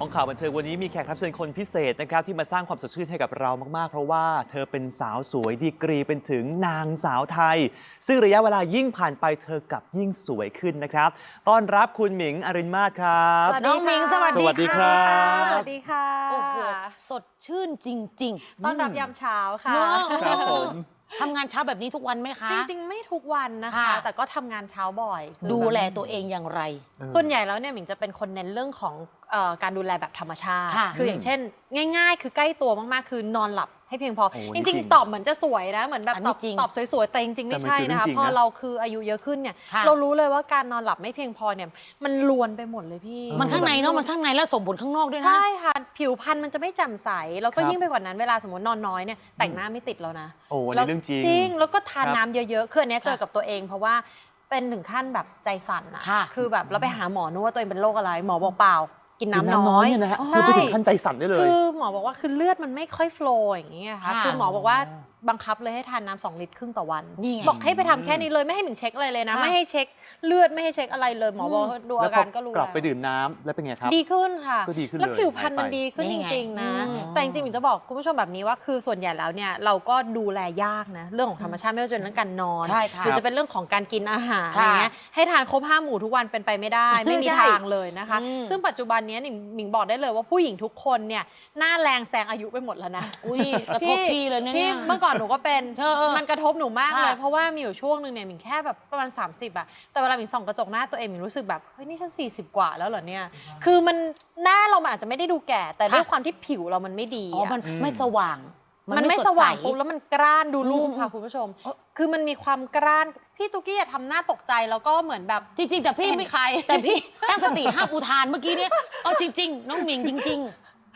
ของข่าวบันเทิงวันนี้มีแขกรับเชิญคนพิเศษนะครับที่มาสร้างความสดชื่นให้กับเรามาก ๆ เพราะว่าเธอเป็นสาวสวยดีกรีเป็นถึงนางสาวไทย ซึ่งระยะเวลายิ่งผ่านไปเธอกลับยิ่งสวยขึ้นนะครับ ต้อนรับคุณหมิงอรินมาศครับสวัสดีน้องมิงสวัสสวัสดีครับสวัสดีค่ะโอ้โหสดชื่นจริงต้อนรับยามเช้าค่ะ เนอะครับผมๆทำงานเช้าแบบนี้ทุกวันไหมคะ จริงๆ ไม่ทุกวันนะคะ ค่ะ แต่ก็ทำงานเช้าบ่อยคือดูบบแลตัวเองอย่างไร ส่วนใหญ่แล้วเนี่ยหมิงจะเป็นคนเน้นเรื่องของ เออการดูแลแบบธรรมชาติ ค่ะคืออย่างเช่น ง่าย ๆ คือใกล้ตัวมากๆ คือนอนหลับให้เพียงพอ โอ้จนี่ริงจริงๆ ตอบเหมือนจะสวยนะเหมือนแบบอันตนี้อบจริงตอบสวยๆแต่จริงๆ ไม่ใช่แต่มันคือนะคะเรื่องจริงพอนะ เราคืออายุเยอะขึ้นเนี่ยค่ะ เรารู้เลยว่าการนอนหลับไม่เพียงพอเนี่ยมันลวนไปหมดเลยพี่ มันข้างในเนาะมันข้างในแล้วส่งผลข้างนอกด้วยนะ ใช่ค่ะ ผิวพรรณมันจะไม่แจ่มใส แล้วก็ครับยิ่งไปกว่านั้นเวลาสมมตินอนน้อยเนี่ยแต่งหน้าไม่ติดแล้วนะโอ้อันแล้นี้วเรื่องจริงจริง แล้วก็ทานครับน้ำเยอะๆคืออันเนี้ยเจอค่ะกับตัวเอง เพราะว่าเป็นถึงขั้นแบบใจสั่นอะค่ะ คือแบบเราไปหาหมอนึกว่าตัวเองเป็นโรคอะไร หมอบอกเปล่า กินน้ำกิน้อยเนี่ยนะฮะใช่คือไปถึงขั้นใจสั่นได้เลย คือหมอบอกว่าคือเลือดมันไม่ค่อยโฟลว์อย่างเงี้ยค่ะ ค่ะ คือหมอบอกว่า บังคับเลยให้ทานน้ำสองลิตรครึ่งต่อวันนี่ไง บอกให้ไปทำแค่นี้เลยไม่ให้หมิงเช็คอะไรเลยนะ ค่ะ ไม่ให้เช็คเลือดไม่ให้เช็คอะไรเลยหมอบอกว่าดูแล้อาวพการก็รู้กลับแล้วไปดื่มน้ำแล้วเป็นไงครับ ดีขึ้นค่ะ ก็ดีขึ้นแล้วเลยผิวพรรณมันหายไป ดีขึ้นนี่จไงริง ๆ นะ อืม แต่จริงๆผมจะบอกคุณผู้ชมแบบนี้ว่าคือส่วนใหญ่แล้วเนี่ยเราก็ดูแลยากนะ เรื่องของธรรมชาติไม่ว่าจะเป็นเรื่องการนอน ใช่ค่ะ หรือจะเป็นเรื่องของการกินอาหารอค่ะย่างเงี้ยให้ทานครบห้าหมู่ทุกวันเป็นไปไม่ได้ ไม่มีใช่ทางเลยนะคะ อืม ซึ่งปัจจุบันเนี้ยหนิงหมิงบอกได้เลยว่าผู้หญิงทุกคนเนี่ยหน้าแรงแซงอายุไปหมดแล้วนะ อุ้ยกระทบพี่เลยเนี่ยพี่เมื่อก่อนหนูก็เป็นเออเออมันกระทบหนูมากค่ะเลยเพราะว่ามีอยู่ช่วงหนึ่งเนี่ยหมิงแค่แบบประมาณ 30อะแต่เวลาหมิงส่องกระจกหน้าตัวเองหมิงรู้สึกแบบ เฮ้ย นี่ฉัน 40 กว่าแล้วเหรอเนี่ย คือมันหน้าเรามันอาจจะไม่ได้ดูแก่ แต่ด้วยความที่ผิวเรามันไม่ดีอ๋อ อะ มันอืมไม่สว่าง มันไม่ดสว่างใปุ๊บแล้วมันกร้านดูรูปอืมค่ะคุณผู้ชม คือมันมีความกร้าน พี่ตุ๊กกี้อย่าทำหน้าตกใจแล้วก็เหมือนแบบ จริงๆ แต่พี่เห็นไม่ใคร แต่พี่ตั้งสติห้ามอุทานเมื่อกี้เนี่ยเออจริง ๆ น้องหมิงจริง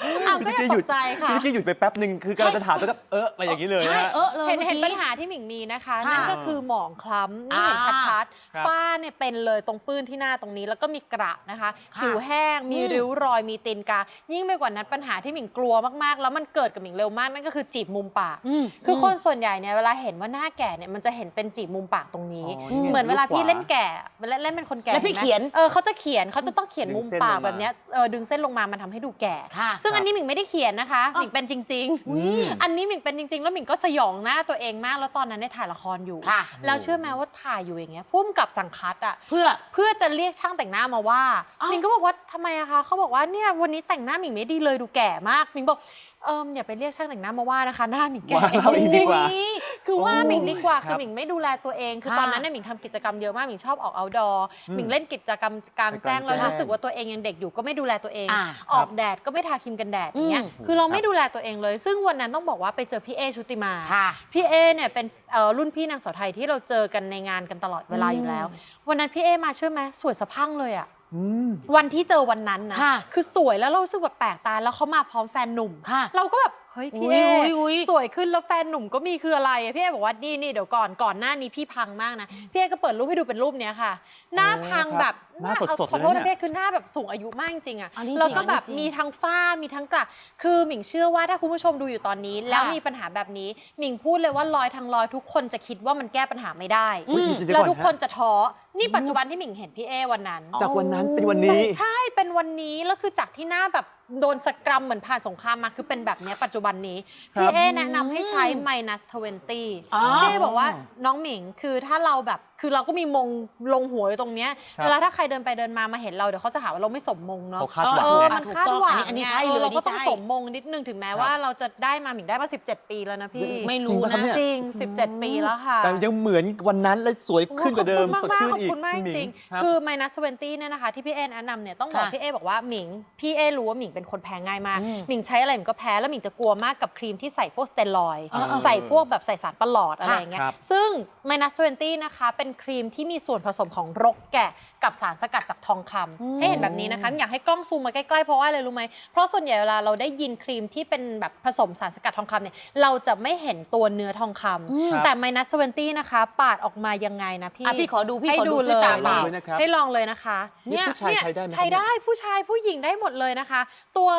อ้าวก็อย่าตกใจค่ะเมื่อกี้หยุดไปแป๊บหนึ่งคือกำลังจะถามแล้วก็เออไปอย่างนี้เลยๆใช่นะฮะ เออเลยเห็นมื่อเห็นกี้ ปัญหาที่หมิงมีนะคะ ค่ะนั่นก็คือหมองคล้ำนี่เห็นอ่าชัดครับ ๆฝ้าเนี่ยเป็นเลยตรงปื้นที่หน้าตรงนี้ แล้วก็มีกระนะคะค่ะผิวแห้งมีอืม ริ้วรอยมีตีนกา ยิ่งไปกว่านั้นปัญหาที่หมิงกลัวมากๆ แล้วมันเกิดกับหมิงเร็วมากนั่นก็คือจีบมุมปาก อืม คือคนส่วนใหญ่เนี่ยเวลาเห็นว่าหน้าแก่เนี่ยมันจะเห็นเป็นจีบมุมปากตรงนี้ อ๋อนี่ไงเหมือนเวลาพี่รูปขวาเล่นแก่เวลาเล่นเป็นคนแก่แล้วพี่ห็ไหมเขียน เออเขาจะเขียนเขาจะต้องเขียนดึงมุมเส้นปากลงมาแบบเนี้ยเออดึงเส้นลงมามันทำให้ดูแก่ ค่ะ ซึ่งครับอันนี้หมิงไม่ได้เขียนนะคะหมิงเป็นจริงๆอืมอันนี้หมิงเป็นจริง ๆ แล้วหมิงก็สยองหน้าตัวเองมาก แล้วตอนนั้นได้ถ่ายละครอยู่ ค่ะ แล้วเชื่อไหมว่าถ่ายอยู่อย่างเงี้ยพุ่มกับสังคัดอะ เพื่อ เพื่อจะเรียกช่างแต่งหน้ามาว่าอ้าว หมิงก็บอกว่าทำไมอะคะเขาบอกว่าเนี่ยวันนี้แต่งหน้าหมิงไม่ดีเลยดูแก่มากหมิงบอก เอออย่าไปเรียกช่างแต่งหน้ามาว่านะคะ หน้าหมิงแก่ว่าเราเองดีกว่าจริงๆคือว่าหมิงดีกว่าคคืรัอบหมิงไม่ดูแลตัวเอง คือค่ะตอนนั้นเนี่ยหมิงทำกิจกรรมเยอะมากหมิงชอบออก outdoor อืมหมิงเล่นกิจกรรมกลางแจ้งไปกลางแล้วแจ้งรู้สึกว่าตัวเองยังเด็กอยู่ก็ไม่ดูแลตัวเองอ่าออกแดดก็ไม่ทาครีมกันแดดอย่างเงี้ยอืมคือเราครับไม่ดูแลตัวเองเลย ซึ่งวันนั้นต้องบอกว่าไปเจอพี่เอชุติมาค่ะพี่เอเนี่ยเป็นเอ่อรุ่นพี่นางสาวไทยที่เราเจอกันในงานกันตลอดเวลาอยู่แล้ว วันนั้นพี่เอมาเชื่อไหมสวยสะพรั่งเลยอะ อืม วันที่เจอวันนั้นนะค่ะ คือสวยแล้วเรารู้สึกแบบแปลกตาแล้วเขามาพร้อมแฟนหนุ่มค่ะ เราก็แบบเฮ้ยพี่อุ๊เอยอุ๊ยอุ๊ย สวยขึ้นแล้วแฟนหนุ่มก็มีคืออะไรอะพี่เอบอกว่านี่นี่เดี๋ยวก่อนก่อนหน้านี้พี่พังมากนะพี่เอก็เปิดรูปให้ดูเป็นรูปเนี้ยค่ะ หน้าพังครับแบบหน้าสดๆขอโทษเลยนะนะเนี่พี่ยคือหน้าแบบสูงอายุมากจริงๆอะอันนี้จริงแล้วก็แบบอันนี้จริงมีทั้งฝ้ามีทั้งกระคือหมิงเชื่อว่าถ้าคุณผู้ชมดูอยู่ตอนนี้ แล้วมีปัญหาแบบนี้หมิงพูดเลยว่าร้อยทั้งร้อยทุกคนจะคิดว่ามันแก้ปัญหาไม่ได้ อุ๊ยอืมเดี๋ยแล้วก่อทุกคนฮะจะท้อนี่ปัจจุบันที่หมิงเห็นพี่เอวันนั้น จากวันนั้นเป็นวันนี้ ใช่ เป็นวันนี้ แล้วคือจากที่หน้าแบบ โดนสกรัมเหมือนผ่านสงครามมาคือเป็นแบบเนี้ยปัจจุบันนี้ครับพี่เอแนะนำให้ใช้ minus 20อ๋อพี่เอบอกว่าน้องหมิงคือถ้าเราแบบ คือเราก็มีมงลงหัวอยู่ตรงเนี้ยครับ เวลาถ้าใครเดินไปเดินมามาเห็นเราเดี๋ยวเขาจะหาว่าเราไม่สมมงเนาะ เขาคาดหวังเออเลยมันถูกคาดต้องหวังอันนี้ไงใช่เลยออเราก็ต้องนี่ใช่ สมมงนิดนึงถึงแม้ครับว่าเราจะได้มาหมิงได้มา 17 ปีแล้วนะพี่ไม่จริงรู้ปะครับนะเนี่ย จริง 17 ปีแล้วค่ะ แต่ยังเหมือนวันนั้นและสวยขึ้นกว่าเดิมขสอบดคุณชื่นมากๆขอบอีกคุณมากจพี่หมิริงครับ ๆคือ minus 20เนี่ยนะคะที่พี่เอแนะนำเนี่ยต้องบอกค่ะพี่เอบอกว่าหมิงพี่เอรู้ว่าหมิงเป็นคนแพ้ง่ายมากอืมหมิงใช้อะไรหมิงก็แพ้แล้วหมิงจะกลัวมากกับครีมที่ใส่พวกสเตียรอยด์เออเออใส่พวกแบบใส่สารประหลอดอะไรอย่างเงี้ยครับ ซึ่ง minus 20นะคะเป็นครีมที่มีส่วนผสมของรกแกะกับสารสกัดจากทองคำอืมให้เห็นแบบนี้นะคะอยากให้กล้องซูมมาใกล้ๆเพราะว่าอะไรรู้ไหมเพราะส่วนใหญ่เวลาเราได้ยินครีมที่เป็นแบบผสมสารสกัดทองคำเนี่ยเราจะไม่เห็นตัวเนื้อทองคำอืมแต่ minus 20 นะคะ ปาดออกมายังไงนะพี่ อะพี่ขอดูพี่ให้ขอดูดูเลด้วยยตาเปล่าเลยนะครับให้ลองเลยนะคะนี่ผู้ชายใช้ได้ไหมครับใช้ได้ผู้ชายผู้หญิงได้หมดเลยนะคะ ตัว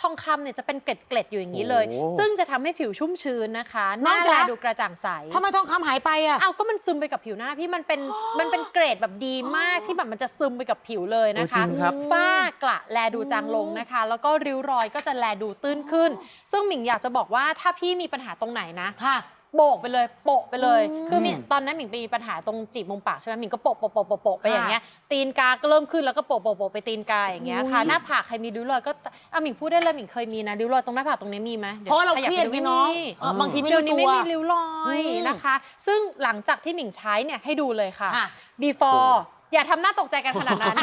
ทองคำเนี่ยจะเป็นเกล็ดๆอยู่อย่างนี้เลย โอ้ซึ่งจะทำให้ผิวชุ่มชื้นนะคะหน้อน้างแลจ๊ะดูกระจ่างใส ทำไมทองคำหายไปอะ เอาก็มันซึมไปกับผิวหน้าพี่มันเป็นมันเป็นเกรดแบบดีมากที่แบบมันจะซึมไปกับผิวเลยนะเออจริคะงครับ ฝ้ากระแลดูจางลงนะคะ แล้วก็ริ้วรอยก็จะแลดูตื้นขึ้น ซึ่งหมิงอยากจะบอกว่าถ้าพี่มีปัญหาตรงไหนนะ ค่ะ โบกไปเลยโปะไปเลยอืมคือหมิงตอนนั้นหมิงมีปัญหาตรงจีบมุมปากใช่ไหมหมิงก็โปะโปะโปะโปะโปะไปอย่างเงี้ยตีนกาก็เริ่มขึ้นแล้วก็โปะโปะโปะไปตีนกาอย่างเงี้ยค่ะหน้าผากใครมีริ้วรอยก็อะหมิงพูดได้เลยหมิงเคยมีนะริ้วรอยตรงหน้าผากตรงนี้มีไหมดี๋ยวเพราะว่าเราขเคบรียดปไงดูน้องมีเออบางทีไม่เดี๋ยรู้วนี้ตัวไม่มีริ้วรอยอืมนะคะ ซึ่งหลังจากที่หมิงใช้เนี่ยให้ดูเลยค่ะค่ะ before อย่าทำหน้าตกใจกันขนาดนั้น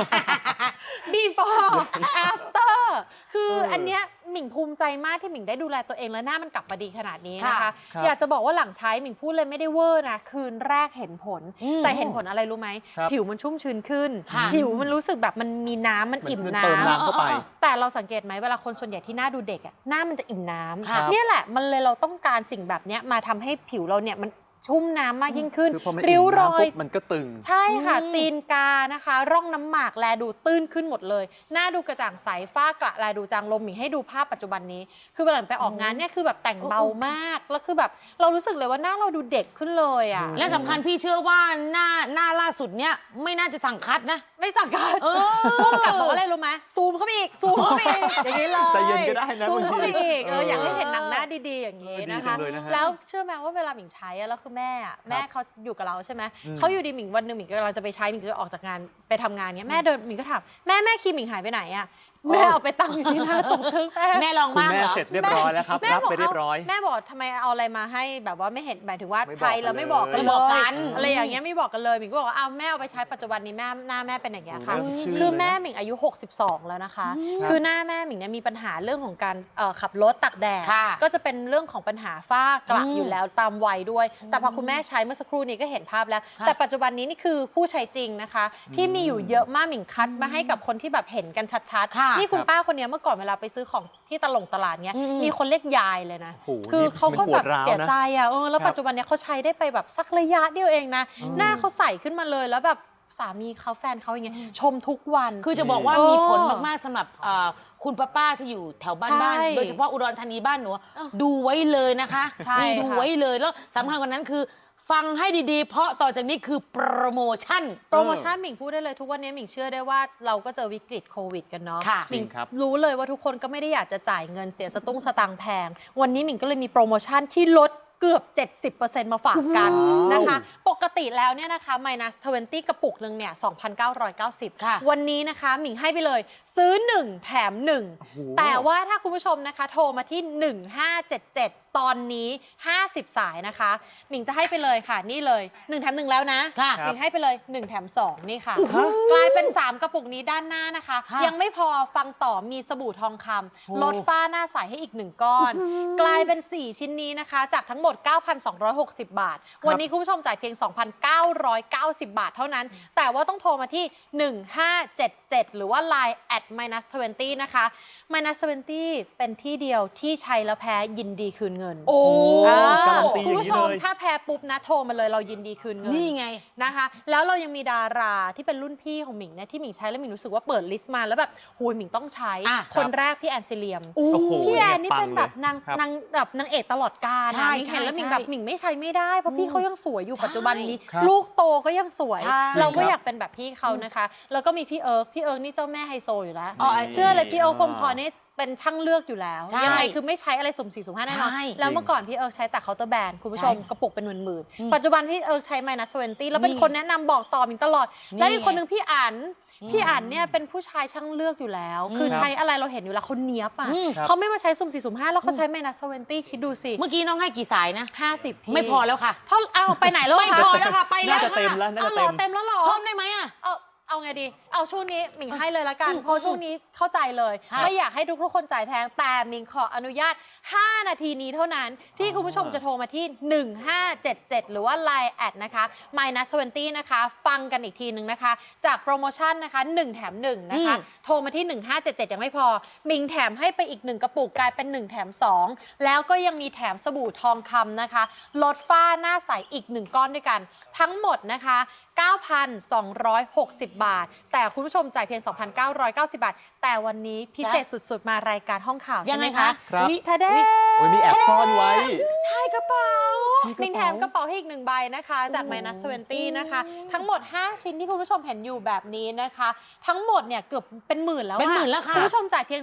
before after คืออันเนี้ยห มิงภูมิใจมากที่หมิงได้ดูแลตัวเองและหน้ามันกลับมาดีขนาดนี้นะคะค่ะครับอยากจะบอกว่าหลังใช้หมิงพูดเลยไม่ได้เวอร์นะ คืนแรกเห็นผล อืมแต่เห็นผลอะไรรู้ไหม ครับ ผิวมันชุ่มชื้นขึ้น ค่ะ ผิวมันรู้สึกแบบมันมีน้ำมันมันอิ่มมันน้เติมน้ำเข้าไปำแต่เราสังเกตไหมเวลาคนส่วนใหญ่ที่หน้าดูเด็กอะหน้ามันจะอิ่มน้ครับำเนี่ยแหละมันเลยเราต้องการสิ่งแบบเนี้ยมาทำให้ผิวเราเนี่ยมัน ชุ่มน้ำมากยิ่งขึ้น คือพอมันริ้วรอยปุ๊บมันก็ตึง ใช่ค่ะ อืม ตีนกานะคะ ร่องน้ำหมากแลดูตื้นขึ้นหมดเลย หน้าดูกระจ่างใสฝ้ากระแลดูจางลมหมิงให้ดูภาพปัจจุบันนี้ คือเวลาไปออกงานเนี่ยคือแบบแต่งเบามากแล้วคือแบบเรารู้สึกเลยว่าหน้าเราดูเด็กขึ้นเลยอะ และสำคัญพี่เชื่อว่าหน้าหน้าล่าสุดเนี้ยไม่น่าจะสั่งคัดนะ ไม่สังกัดเออพวกกับบอกว่าอะไรรู้ไหมซูมเข้าไปอีกซูมเข้าไปอีกอย่างนี้เลยใจเย็นก็ได้นะซูมเข้าไปบางทีอีกเออเอออยากให้เห็นหนังหน้าดีๆอย่างนี้เออดีนะจัคะงเลยนะฮะแล้วเชื่อไหมว่าเวลาหมิงใช้อะแล้วคือแม่อะแม่เขาอยู่กับเราใช่ไหมอืม เขาอยู่ดีหมิงวันหนึ่งหมิงกำลังจะไปใช้หมิงจะออกจากงานไปทำงานเนี้ยแม่เดินหมิงก็ถามแม่แม่คีย์หมิงหายไปไหนอะ แม่เอาไปตั้งอยู่ที่หน้าโต๊ะเครื่องแป้ง แม่ลองคุณบ้างแม่เหรอ เสร็จเรียบร้อยแล้วครับแม่รับไปเรียบร้อย แม่บอกทำไมเอาอะไรมาให้แบบว่าไม่เห็นหมายถึงว่าไม่บอกใช้แล้วไม่บอกกันไม่เลบอกยกันอะไรอย่างเงี้ยไม่บอกกันเลยหมิงก็บอกว่าอ้าวแม่เอาไปใช้ปัจจุบันนี้แม่หน้าแม่เป็นอย่างเงี้ยค่ะ โอ้โหน่าสดชื่นคือเลยนะแม่หมิงอายุ 62 แล้วนะคะ ครับ คือหน้าแม่หมิงเนี่ยมีปัญหาเรื่องของการเอ่อขับรถตักแดดค่ะก็จะเป็นเรื่องของปัญหาฝ้ากระอืมอยู่แล้วตามวัยด้วย แต่พอคุณแม่ใช้เมื่อสักครู่นี้ก็เห็นภาพแล้ว ค่ะ แต่ปัจจุบันนี้นี่คือผู้ใช้จริงนะคะ ที่มีอยู่เยอะมากหมิงคัดมาให้กับคนที่แบบเห็นกันชัดค่ะๆนี่คุณครับป้าคนเนี้ยเมื่อก่อนเวลาไปซื้อของที่ตลงตลาดเนี้ยอืมมีคนเรียกยายเลยนะ โอ้โหคือนี่เขาก็มันปแบวบดร้าวนะเสียใจอะเออแล้วครับ ปัจจุบันเนี้ยเขาใช้ได้ไปแบบสักระยะเดียวเองนะ หน้าเขาใสขึ้นมาเลยแล้วแบบสามีเขาแฟนเขาอย่างเงี้ยชมทุกวัน คือจะบอกว่าเออมีผลมาก ๆสำหรับเอ่อคุณป้าป้าที่อยู่แถวบ้านใช่บ้านโดยเฉพาะอุดรธานีบ้านหนูเออดูไว้เลยนะคะใช่นี่ดูค่ะ ไว้เลยแล้วสำคัญกว่านั้นคือ ฟังให้ดีๆ เพราะต่อจากนี้คือโปรโมชั่น โปรโมชั่นหมิงพูดได้เลยทุกวันนี้หมิงเชื่อได้ว่าเราก็เจอวิกฤตโควิดกันเนาะค่ะหมิงจริงครับ รู้เลยว่าทุกคนก็ไม่ได้อยากจะจ่ายเงินเสียสตุ้งสตางค์แพง วันนี้หมิงก็เลยมีโปรโมชั่นที่ลด เกือบ 70%มาฝากกันว้าวนะคะ ปกติแล้วเนี่ยนะคะ minus 20 กระปุกหนึ่งเนี่ย2,990 ค่ะ วันนี้นะคะหมิงให้ไปเลย ซื้อ 1 แถมโอ้โห1แต่ว่าถ้าคุณผู้ชมนะคะ โทรมาที่ 1577 ตอนนี้ 50 สายนะคะ หมิงจะให้ไปเลยค่ะนี่เลย 1 แถม 1 แล้วนะค่ะหมิงให้ไปเลย 1 แถม 2 นี่ค่ะฮะกลายเป็น 3 กระปุกนี้ด้านหน้านะคะค่ะยังไม่พอฟังต่อมีสบู่ทองคโอ้ำลดฝ้าหน้าใสให้อีก 1 ก้อน กลายเป็น 4 ชิ้นนี้นะคะ จากทั้งหมด9,260 บาท วันนี้คุณผู้ชมจ่ายเพียง 2,990 บาทเท่านั้น แต่ว่าต้องโทรมาที่ 1577 หรือว่า Line at minus 20 นะคะ minus 20 เป็นที่เดียวที่ใช้แล้วแพ้ยินดีคืนเงิน โอ้อ่าการันตีคุณผู้ชมอย่างนี้เลยถ้าแพ้ปุ๊บนะโทรมาเลยเรายินดีคืนเงิน นี่ไง นะคะ แล้วเรายังมีดาราที่เป็นรุ่นพี่ของหมิงเนี่ยที่หมิงใช้แล้วหมิงรู้สึกว่าเปิดลิสต์มาแล้วแบบหูยหมิงต้องใช้ อะคนแรกพี่แอนซิเลียม โอ้โห พี่แอนนี่ปังเป็นแบบเลยนางครับนางแบบนางเอกตลอดกาลใช่นะหมิงเห็นแล้วหมิงใช่แบบหมิงไม่ใช้ไม่ได้เพราะพี่เขายังสวยอยู่ใช่ปัจจุบันนี้ ครับลูกโตก็ยังสวย ใช่เราก็จริงครับอยากเป็นแบบพี่เขานะคะ แล้วก็มีพี่เอิร์กพี่เอิร์กนี่เจ้าแม่ไฮโซอยู่แล้วอ๋อเชื่อเลยพี่เอิร์กพรหมพรนี่ เป็นช่างเลือกอยู่แล้ว ใช่ยังไงคือไม่ใช้อะไรสุ่มสี่สุ่มห้าแน่นอน ใช่แล้วเมื่อก่อนพี่เอิร์กใช้แต่เคาน์เตอร์แบรนด์คุณผู้ชมใช่กระปุกเป็นหมื่นอืมๆปัจจุบันพี่เอิร์กใช้ minus 20 แล้วเป็นนี่คนแนะนำบอกต่อหมิงตลอด นี่แล้วอีกคนไงหนึ่งพี่อันอืมพี่อันเนี่ยเป็นผู้ชายช่างเลือกอยู่แล้วคือครับใช้อะไรเราเห็นอยู่แล้วเขาเนี้ยบอะอืมครับ เขาไม่มาใช้สุ่มสี่สุ่มห้าแล้วเขาใช้ minus 20 คิดดูสิเมื่อกี้น้องให้กี่สายนะ ห้าสิบพี่ไม่พอแล้วค่ะ เท่าเอาไปไหนแล้วไม่พอแล้วค่ะ ไปแล้น่าวจะเต็มแล้วน่าเอาจะเหรเต็อมเต็มแล้วเหรอ เพิ่มได้ไหมอะ เอา เอาไงดี เอาช่วงนี้หมิงให้เลยละกันอืมเพราะช่วงนี้เข้าใจเลยค่ะไม่อยากให้ทุกๆคนจ่ายแพง แต่หมิงขออนุญาต 5 นาทีนี้เท่านั้น ที่คุณผู้ชมจะโทรมาที่ 1577 หรือว่า Line แอดนะคะ minus 20 นะคะ ฟังกันอีกทีหนึ่งนะคะ จากโปรโมชั่นนะคะ 1 แถม 1 นะคะอืมโทรมาที่ 1577 ยังไม่พอมิงแถมให้ไปอีก 1 กระปุกกลายเป็น 1 แถม 2 แล้วก็ยังมีแถมสบู่ทองคำนะคะ ลดฝ้าหน้าใสอีก 1 ก้อนด้วยกัน ทั้งหมดนะคะ9,260 บาท แต่คุณผู้ชมจ่ายเพียง 2,990 บาท แต่วันนี้พิเศษสุดๆ มารายการห้องข่าวยัใช่งไหไงมคะคะครับอุ๊ยทะเด้โอ้ยมีแอบซ่อนไว้ใช่กระเป๋า มิงแถมกระเป๋าให้อีกหนึ่งใบนะคะ จาก Minus 20 นะคะ ทั้งหมด 5 ชิ้นที่คุณผู้ชมเห็นอยู่แบบนี้นะคะ ทั้งหมดเนี่ยเกือบเป็นหมื่นแล้วอะเป็นหมื่นแล้วค่ะคุณผู้ชมจ่ายเพียง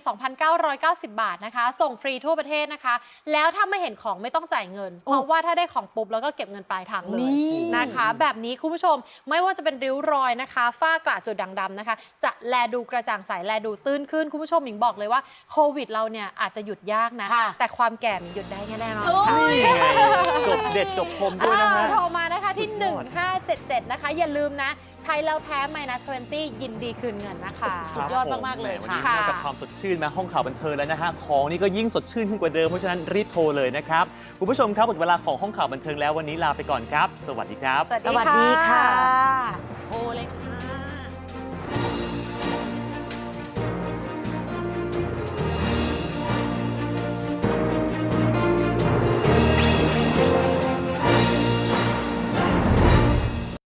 2,990 บาทนะคะ ส่งฟรีทั่วประเทศนะคะ แล้วถ้าไม่เห็นของไม่ต้องจ่ายเงิน เพราะว่าถ้าได้ของปุ๊บแล้วก็เก็บเงินปลายทางเลย นี่ นะคะแบบนี้คุณผู้ชมไม่ว่าจะเป็นริ้วรอยนะคะ ฝ้ากระจุดด่างดำนะคะ จะแลดูกระจ่างใสแลดูตื้นขึ้น คุณผู้ชมหมิงบอกเลยว่าโควิดเราเนี่ยอาจจะหยุดยากนะ ค่ะ แต่ความแก่มันหยุดได้แน่นอนโอ้ค่ะยนี่ไงจบเด็ดจบคมด้วยนะฮะ อ่าโทรมานะคะที่ สุดยอด 1577 นะคะ อย่าลืมนะใช้แล้วแท้ minus 20 ยินดีคืนเงินนะคะ สุดยอดมากๆเลยวันค่ะนี้นอกจากความสดชื่นมาห้องข่าวบันเทิงแล้วนะฮะ ของนี่ก็ยิ่งสดชื่นขึ้นกว่าเดิม เพราะฉะนั้นรีบโทรเลยนะครับ คุณผู้ชมครับหมดเวลาของห้องข่าวบันเทิงแล้ววันนี้ลาไปก่อนครับ สวัสดีครับ สวัสสวัสดีดีค่ะค่ะ โทร